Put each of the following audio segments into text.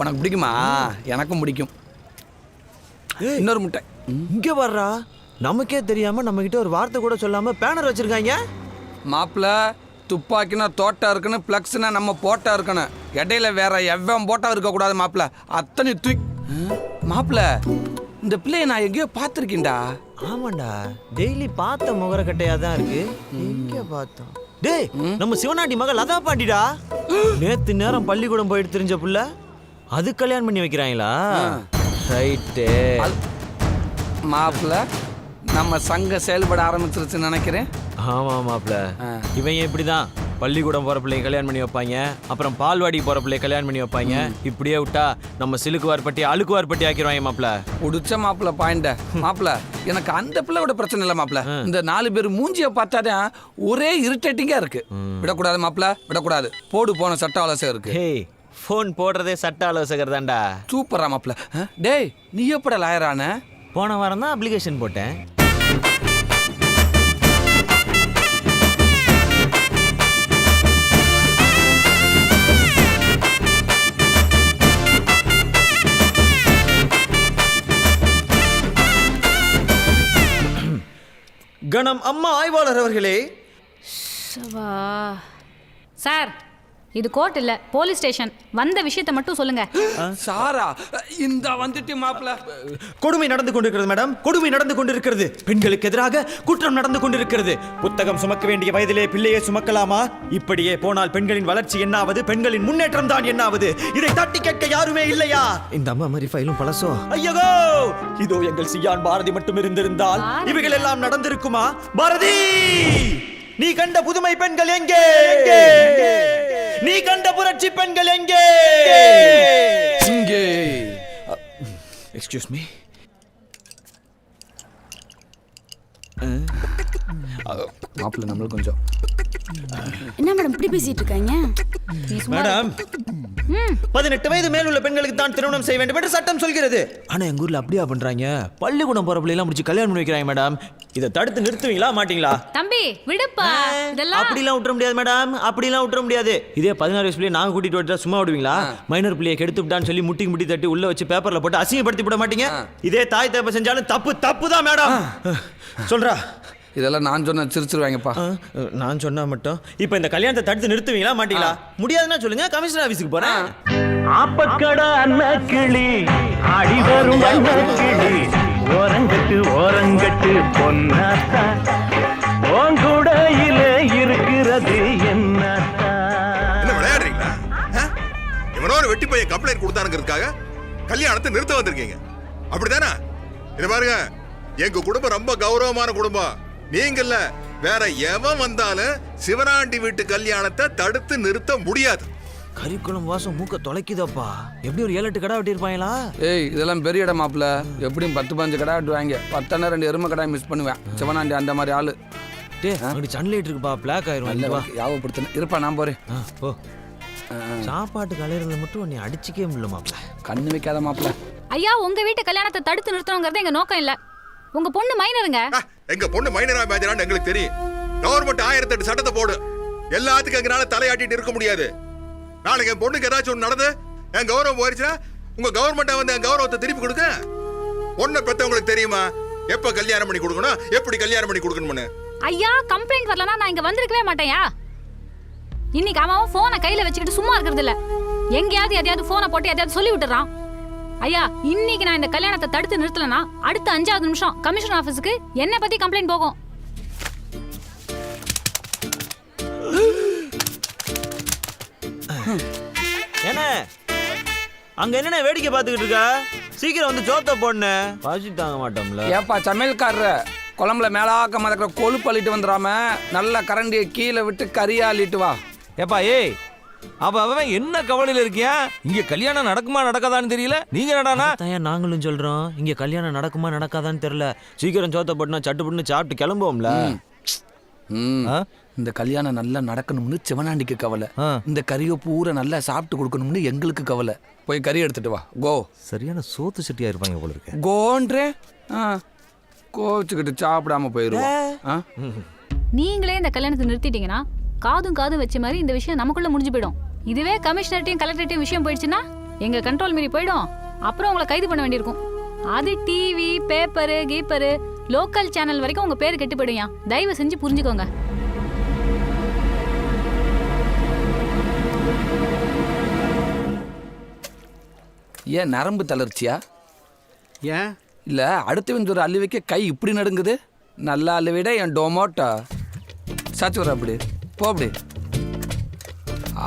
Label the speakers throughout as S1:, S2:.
S1: உனக்கு பிடிக்குமா? எனக்கும் பிடிக்கும். இன்னொரு முட்டை.
S2: இங்க வர்றா நமக்கே தெரியாம நம்ம கிட்ட ஒரு வார்த்தை கூட சொல்லாம பேனர் வச்சிருக்காங்க.
S1: மாப்பிள துப்பாக்கினா தோட்டா இருக்குன்னு பிளக்ஸ்னா நம்ம போட்டா இருக்கணும். இடையில வேற எவ்வளவு போட்டா இருக்கக்கூடாது மாப்பிள. அத்தனை தூக் மாப்பிள இந்த பிள்ளைய நான் எங்கேயோ பார்த்துருக்கேன்டா.
S2: ஆமாண்டா டெய்லி பார்த்த முகரக்கட்டையா தான் இருக்கு எங்க பார்த்தோம்? டேய் நம்ம சிவனாண்டி மகள் லதா பாண்டிடா? நேத்து நேரம் பள்ளிக்கூடம் போயிட்டு தெரிஞ்ச புள்ள அது கல்யாணம் பண்ணி வைக்கிறாங்களா? ரைட்டு.
S1: மாப்பிள நம்ம சங்கம் செயல்பட ஆரம்பிச்சிருச்சுன்னு நினைக்கிறேன்.
S2: ஆமா மாப்ள
S1: ஆ.
S2: இவன் இப்படிதான்? பள்ளிக்கூடம் போற பிள்ளைய கல்யாணம் பண்ணி வைப்பாங்க. அப்புறம் பால்வாடி போற பிள்ளைய கல்யாணம் பண்ணி வைப்பாங்க. இப்படியே விட்டா நம்ம சிலுக்குவார் பட்டி அழுக்குவார் பட்டி ஆக்கிடுவாங்க மாப்ள.
S1: உடிச்ச மாப்பிள பாயிண்ட மாப்பிள எனக்கு அந்த பிள்ளையோட பிரச்சனை இல்லை மாப்பிள இந்த நாலு பேர் மூஞ்சிய பார்த்தாதான் ஒரே இரிட்டேட்டிங்கா இருக்கு. விடக்கூடாது மாப்பிள விடக்கூடாது. போடு போன சட்ட ஆலோசனை இருக்கு.
S2: ஃபோன் போடுறதே சட்ட ஆலோசகர் தான்டா.
S1: சூப்பரா மாப்பிள டேய் நீ எப்பட லாயரான
S2: போன வாரம் தான் அப்ளிகேஷன் போட்டேன். கணம் அம்மா ஆய்வாளர் அவர்களே.
S3: சார் இது கோர்ட் இல்ல போலீஸ் ஸ்டேஷன் வந்த விஷயத்தை மட்டும் சொல்லுங்க.
S1: சாரா இந்த வந்துட்டு மாப்பிள.
S2: கொடுமை நடந்து கொண்டிருக்கிறது மேடம். கொடுமை நடந்து கொண்டிருக்கிறது. பெண்களுக்கு எதிராக குற்றம் நடந்து கொண்டிருக்கிறது. புத்தகம் சுமக்க வேண்டிய வயதிலே பிள்ளையை சுமக்கலாமா? இப்படியே போனால் பெண்களின் வளர்ச்சி என்னாவது? பெண்களின் முன்னேற்றம் தான் என்னாவது? இதை தட்டி கேட்க யாருமே இல்லையா? இந்த அம்மா மாதிரி ஃபைலும் பழசோ? ஐயோ இதோ எங்கள் சியான் பாரதி மட்டும் இருந்திருந்தால்? இவைகள் எல்லாம் நடந்திருக்குமா? பாரதி! நீ கண்ட புதுமை பெண்கள் எங்கே? நீ கண்ட புரட்சி பெண்கள் எங்கே?
S1: இங்கே.
S2: எக்ஸ்கியூஸ் மீ
S1: மாப்பிள நம்மளுக்கு கொஞ்சம்.
S4: என்ன மேடம் இப்படி பேசிட்டு இருக்காங்க?
S2: மேடம். பதினெட்டு வயது மேல் உள்ள பெண்களுக்கு தான் திருமணம் செய்ய வேண்டும் என்று சட்டம் சொல்கிறது. ஆனா எங்க ஊர்ல அப்படியா பண்றாங்க? பள்ளிக்கூடம் போற பிள்ளை எல்லாம் முடிச்சு கல்யாணம் பண்ணி வைக்கிறாங்க மேடம். இதை தடுத்து நிறுத்துவீங்களா மாட்டீங்களா?
S3: தம்பி விடுப்பா. இதெல்லாம்
S2: அப்படிலாம் விட்டுற முடியாது மேடம். அப்படிலாம் விட்டுற முடியாது. இதே பதினாறு வயசு பிள்ளைய நாங்க கூட்டிட்டு வந்துட்டா சும்மா விடுவீங்களா? மைனர் பிள்ளைய கெடுத்து விட்டான்னு சொல்லி முட்டி முட்டி தட்டி உள்ள வச்சு பேப்பர்ல போட்டு அசிங்கப்படுத்தி விட மாட்டீங்க. இதே தாய் தப்ப செஞ்சாலும் தப்பு தப்பு தான் மேடம் சொல்றா.
S1: இதெல்லாம் நான் சொன்ன சிரிச்சிருவாங்கப்பா.
S2: நான் சொன்னா மட்டும். இப்போ இந்த கல்யாணத்தை தடுத்து நிறுத்துவீங்களா மாட்டீங்களா? முடியாதுன்னா சொல்லுங்க கமிஷனர் ஆபீஸ்க்கு போறேன்.
S5: ஆப்பக்கடா அண்ண கிளி ஆடி வரும் கிளி ஓரங்கட்டு ஓரங்கட்டு பொன்னாத்தா. ஓங்குடையில இருக்கிறது என்னத்தா.
S6: என்ன விளையாடுறீங்களா? ஆ? எவனோ ஒரு வெட்டி பையன் கம்ப்ளைண்ட் கொடுத்தானுங்கிறதுக்காக கல்யாணத்தை நிறுத்த வந்திருக்கீங்க. அப்படிதானே? இது பாருங்க எங்க குடும்பம் ரொம்ப கௌரவமான குடும்பம். நீங்க இல்ல வேற எவன் வந்தாலும் சிவனாண்டி வீட்டு கல்யாணத்தை தடுத்து நிறுத்த முடியாது.
S2: கறிக்குளம் வாசம் மூக்க தொலைக்குதப்பா. எப்படி ஒரு ஏழு எட்டு கடை வெட்டியிருப்பாங்களா?
S1: ஏய் இதெல்லாம் பெரிய இடம் மாப்பிள எப்படியும் பத்து பதினஞ்சு கடை வெட்டுவாங்க. பத்தான ரெண்டு எருமை கடை மிஸ் பண்ணுவேன். சிவனாண்டி அந்த மாதிரி ஆளு.
S2: டே அங்கிட்டு சன்லைட் இருக்குப்பா பிளாக் ஆயிரும். வா.
S1: யாவப்படுத்தின இருப்பா நான் போறேன்.
S2: ஆ, போ. சாப்பாட்டுக்கு அலையிறதுல மட்டும் நீ அடிச்சுக்கவே முடியல மாப்ள
S1: கண்ணு வைக்காத மாப்பிள
S3: ஐயா உங்க வீட்டு கல்யாணத்தை தடுத்து நிறுத்தணுங்கிறது எங்க நோக்கம் இல்ல. உங்க பொண்ணு மைனருங்க
S6: எங்க பொண்ணு மைனரா மேஜரான்னு எங்களுக்கு தெரியும். கவர்மெண்ட் ஆயிரத்தி எட்டு சட்டத்தை போடு. எல்லாத்துக்கும் எங்களால தலையாட்டிட்டு இருக்க முடியாது. நாளைக்கு என் பொண்ணுக்கு ஏதாச்சும் ஒன்று நடந்து என் கௌரவம் போயிடுச்சுன்னா உங்க கவர்மெண்ட்டை வந்து என் கௌரவத்தை திருப்பி கொடுக்க பொண்ணை பெத்தவங்களுக்கு தெரியுமா? எப்ப கல்யாணம் பண்ணி கொடுக்கணும்? எப்படி கல்யாணம் பண்ணி கொடுக்கணும்னு?
S3: ஐயா கம்ப்ளைண்ட் வரலனா நான் இங்க வந்திருக்கவே மாட்டேயா இன்னைக்கு அவன் போனை கையில வச்சுக்கிட்டு சும்மா இருக்கிறது இல்ல எங்கேயாவது எதையாவது போனை போட்டு எதையாவது சொல்லி விட்டுறான். ஐயா இன்னைக்கு நான் இந்த கல்யாணத்தை தடுத்து நிறுத்தலனா அடுத்த அஞ்சாவது நிமிஷம் கமிஷன் ஆபீஸுக்கு என்ன பத்தி கம்ப்ளைண்ட் போகும்.
S2: என்ன? அங்க என்னென்ன வேடிக்கை பார்த்துக்கிட்டு இருக்கா? சீக்கிரம் வந்து சோத்த போடணே. பாசி தாங்க மாட்டோம்ல.
S1: ஏப்பா சமையல்காரர குழம்புல மேலாக்க மதக்கிற கொழுப்பு அள்ளிட்டு வந்துடாம நல்ல கரண்டியை கீழே விட்டு கறியா அள்ளிட்டு வா.
S7: ஏப்பா ஏய் அவ அவன் என்ன கவலையில இருக்கியா? இங்க கல்யாணம் நடக்குமா நடக்காதான்னு தெரியல. நீங்க என்னடானா?
S2: தான் நாங்களும் சொல்றோம். இங்க கல்யாணம் நடக்குமா நடக்காதான்னு தெரியல. சீக்கிரம் சோத்த போட்டுனா சட்டு புட்டுன்னு சாப்பிட்டு கிளம்புவோம்ல?
S1: இந்த கல்யாணம் நல்லா நடக்கணும்னு சிவனாண்டிக்கு கவலை.
S7: ஆ.
S1: இந்த கறியை பூரா நல்லா சாப்பிட்டு கொடுக்கணும்னு எங்களுக்கு கவலை. போய் கறி எடுத்துட்டு வா. கோ.
S7: சரியான சோத்து சட்டியா இருப்பாங்க போல இருக்கு.
S1: கோன்றே. ஆ. கோச்சுக்கிட்டு சாப்பிடாம போயிருவோம். ஆ?
S3: நீங்களே இந்த கல்யாணத்தை நிறுத்திட்டீங்கன்னா காதும் காதும் வச்ச மாதிரி இந்த விஷயம் நமக்குள்ள முடிஞ்சு போயிடும். இதுவே கமிஷனர்ட்டையும் கலெக்டர்ட்டையும் விஷயம் போயிடுச்சுன்னா எங்க கண்ட்ரோல் மீறி போயிடும். அப்புறம் உங்களை கைது பண்ண வேண்டியிருக்கும். அது TV paper keeper local channel வரைக்கும் உங்க பேர் கெட்டு போயிடும் தயவு செஞ்சு புரிஞ்சுக்கோங்க.
S1: ஏன் நரம்பு தளர்ச்சியா?
S8: ஏன்?
S1: இல்ல அடுத்தவன் ஒரு அள்ளி வைக்க கை இப்படி நடுங்குது? நல்லா அள்ளி விட என் டொமோட்டோ சாச்சு வர அப்படி. போ அப்படி.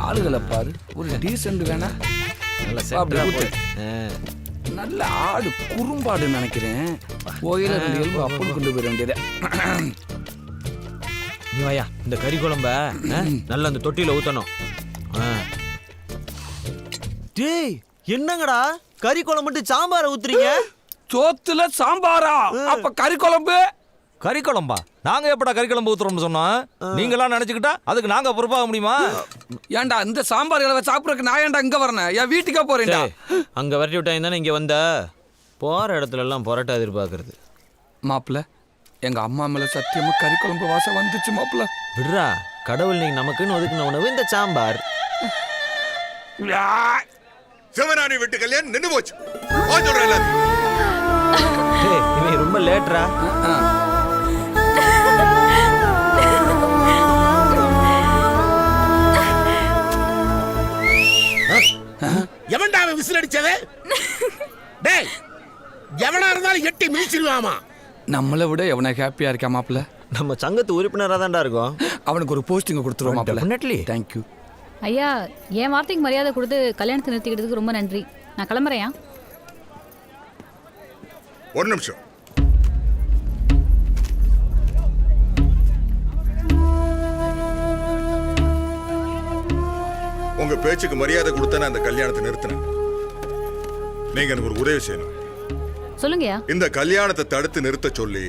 S1: ஆளுகளை பாரு ஒரு டீசென்ட் வேணா.
S2: நல்ல
S1: அப்படி
S2: சென்டரா
S1: ஊத்து. நல்ல ஆடு குறும்பாடுன்னு நினைக்கிறேன். ஓயில ரெண்டு எலும்பு அப்படி கொண்டு போயிட வேண்டியது.
S2: நீ வாயா இந்த கறி குழம்ப ஆ, நல்லா அந்த தொட்டியில ஊத்தணும். ஆ. டேய் என்னங்கடா? கறி குழம்பு மட்டும் சாம்பார ஊத்துறீங்க?
S1: சோத்துல சாம்பாரா? அப்ப கறி குழம்பு?
S7: கறி குழம்பா நாங்க எப்படா கறி குழம்பு ஊத்துறோம்னு சொன்னோம்? நீங்களாம் நினைச்சுக்கிட்டா அதுக்கு நாங்க பொறுப்பாக முடியுமா?
S1: ஏன்டா இந்த சாம்பார் இலவ சாப்பிடறதுக்கு நான் ஏன்டா இங்க வரேன்? என் வீட்டுக்கே போறேன்டா.
S2: அங்க விரட்டி விட்டாங்க தானே இங்க வந்த? போற இடத்துல எல்லாம் பொரோட்டா எதிர்பார்க்கறது.
S1: மாப்பிள்ள எங்க அம்மா மேல சத்தியமா கறி குழம்பு வாசம் வந்துச்சு மாப்பிள்ள.
S2: விடுறா கடவுள் நீங்க நமக்குன்னு ஒதுக்குன உணவு இந்த சாம்பார்.
S6: சிவனாணி வீட்டு கல்யாணம் நின்னு போச்சு.
S2: ரொம்ப லேட்ரா?
S9: விசில் அடிச்சது? டேய் எவனா இருந்தாலும் எட்டி மிதிச்சிருவாமா?
S1: நம்மளை விட எவனை ஹாப்பியா இருக்கா மாப்பிள்ள?
S2: நம்ம சங்கத்து உறுப்பினரா தான்டா இருக்கோம்.
S1: அவனுக்கு ஒரு போஸ்டிங் கொடுத்துருவோம் மாப்பிள்ள.
S2: Definitely.
S1: தேங்க்யூ
S3: ஐயா என் வார்த்தைக்கு மரியாதை கொடுத்து கல்யாணத்தை நிறுத்திக்கிட்டதுக்கு ரொம்ப நன்றி. நான் கிளம்புறேன்
S6: ஒரு நிமிஷம். உங்க பேச்சுக்கு மரியாதை கொடுத்தா நான் அந்த கல்யாணத்தை நிறுத்தினேன். நீங்க எனக்கு ஒரு உதவி செய்யணும்.
S3: சொல்லுங்கய்யா.
S6: இந்த கல்யாணத்தை தடுத்து நிறுத்த சொல்லி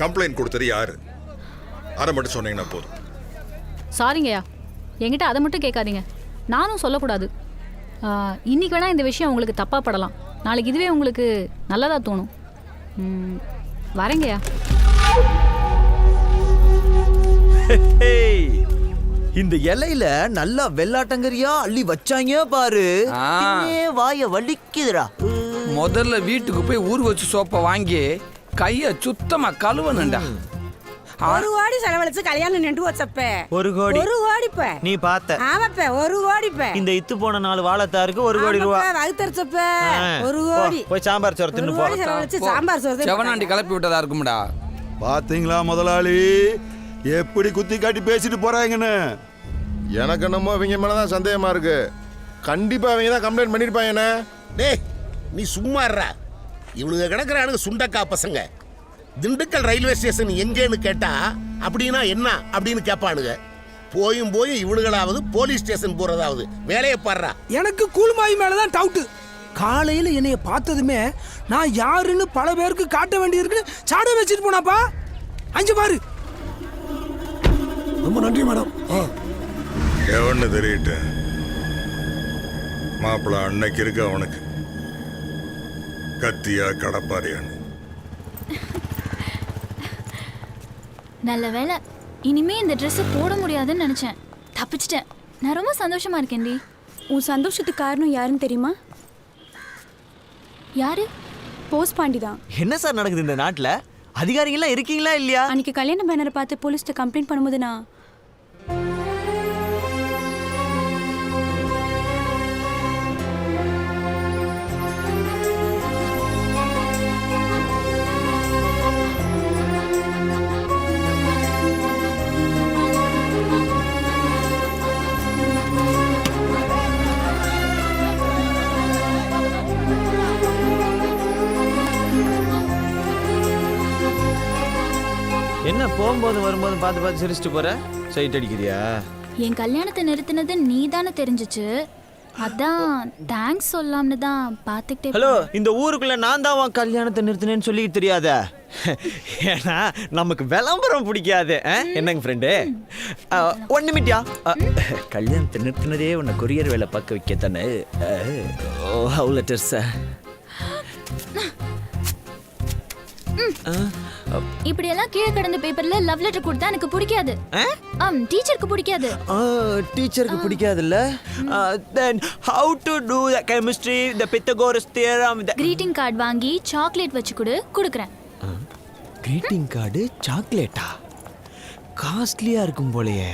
S6: கம்ப்ளைண்ட் கொடுத்தது யாரு? அதை மட்டும் சொன்னீங்கன்னா போதும்.
S3: சாரிங்கய்யா என்கிட்ட அதை மட்டும் கேட்காதீங்க. நானும் சொல்லக்கூடாது. இன்னைக்கு வேணா இந்த விஷயம் உங்களுக்கு தப்பா படலாம் நாளைக்கு இதுவே உங்களுக்கு நல்லதா தோணும். ம், வரேங்கய்யா.
S2: ஹேய், இந்த இலையில நல்லா வெள்ளாட்டங்கரியா அள்ளி வச்சாங்க பாரு. வாய வலிக்குதுடா.
S1: முதல்ல வீட்டுக்கு போய் ஊர் வச்சு சோப்பை வாங்கி கைய சுத்தமா கழுவணுண்டா
S10: ஒரு கோடி செலவழிச்சு கல்யாணம் நின்று வச்சப்ப.
S2: ஒரு கோடி.
S10: ஒரு கோடிப்ப.
S2: நீ பார்த்த.
S10: ஆமாப்ப ஒரு கோடிப்ப.
S2: இந்த இத்து போன நாலு வாழைத்தாருக்கு ஒரு கோடி ரூபா.
S10: வகுத்தரிச்சப்ப. ஒரு கோடி.
S2: போய் சாம்பார் சோறு தின்னு போ.
S10: கோடி செலவழிச்சு. சாம்பார் சோறு
S1: செவனாண்டி கிளப்பி விட்டதா இருக்கும்டா.
S11: பாத்தீங்களா முதலாளி? எப்படி குத்தி காட்டி பேசிட்டு போறாங்கன்னு?
S6: எனக்கு என்னமோ இவங்க மேலதான் சந்தேகமா இருக்கு. கண்டிப்பா அவங்க தான் கம்ப்ளைண்ட் பண்ணிருப்பாங்க
S9: டேய் நீ சும்மா இருடா. இவனுங்க கிடக்குறானுங்க சுண்டக்கா பசங்க. திண்டுக்கல் ரயில்வே ஸ்டேஷன் எங்கேன்னு கேட்டா அப்படின்னா என்ன? அப்படின்னு கேட்பானுங்க. போயும் போய் இவனுங்களாவது போலீஸ் ஸ்டேஷன் போறதாவது. வேலையை பாடுறா
S8: எனக்கு கூழ்மாய் மேலதான் டவுட்டு காலையில என்னைய பார்த்ததுமே நான் யாருன்னு பல பேருக்கு காட்ட வேண்டியிருக்குன்னு சாட வச்சுட்டு போனாப்பா. அஞ்சு பாரு. ரொம்ப நன்றி மேடம்.
S6: எவன்னு தெரியட்டு மாப்பிள்ள அன்னைக்கு இருக்கு அவனுக்கு கத்தியா கடப்பாரியான்னு
S12: நல்ல வேலை இனிமே இந்த ட்ரெஸ்ஸை போட முடியாதுன்னு நினைச்சேன். தப்பிச்சிட்டேன். நான் ரொம்ப சந்தோஷமா இருக்கேன்டி.
S4: உன் சந்தோஷத்துக்கு காரணம் யாருன்னு தெரியுமா?
S12: யாரு?
S4: போஸ்ட் பாண்டி தான்
S2: என்ன சார் நடக்குது இந்த நாட்டுல? அதிகாரிகள்லாம் இருக்கீங்களா இல்லையா?
S4: அன்னைக்கு கல்யாண பேனரை பார்த்து போலீஸ்ட்ட கம்ப்ளைண்ட் பண்ணும்போது நான்
S2: போகும்போது வரும்போது பார்த்து பார்த்து சிரிச்சிட்டு போற? சைட் அடிக்கிறியா?
S12: என் கல்யாணத்தை நிறுத்தினது நீ தானே தெரிஞ்சிச்சு. அதான் தேங்க்ஸ் சொல்லாம்னு தான் பார்த்துக்கிட்டே
S2: ஹலோ இந்த ஊருக்குள்ள நான் தான் உன் கல்யாணத்தை நிறுத்தினேன்னு சொல்லி தெரியாத? ஏன்னா நமக்கு விளம்பரம் பிடிக்காது? என்னங்க ஃப்ரெண்டு ஒன் நிமிட்டியா கல்யாணத்தை நிறுத்தினதே உன்னை கொரியர் வேலை பார்க்க வைக்க தானே ஓ ஹவு லெட்டர்ஸ்
S12: இப்படி எல்லாம் கீழே கிடந்த பேப்பர்ல லவ் லெட்டர் கொடுத்தா எனக்கு பிடிக்காது. ஆம் டீச்சருக்கு பிடிக்காது.
S2: டீச்சருக்கு பிடிக்காதுல்ல? Then how to do the chemistry the Pythagoras theorem
S12: greeting card வாங்கி சாக்லேட் வச்சு கொடு கொடுக்குறேன்.
S2: கிரீட்டிங் கார்டு சாக்லேட்டா காஸ்ட்லியா இருக்கும் போலயே.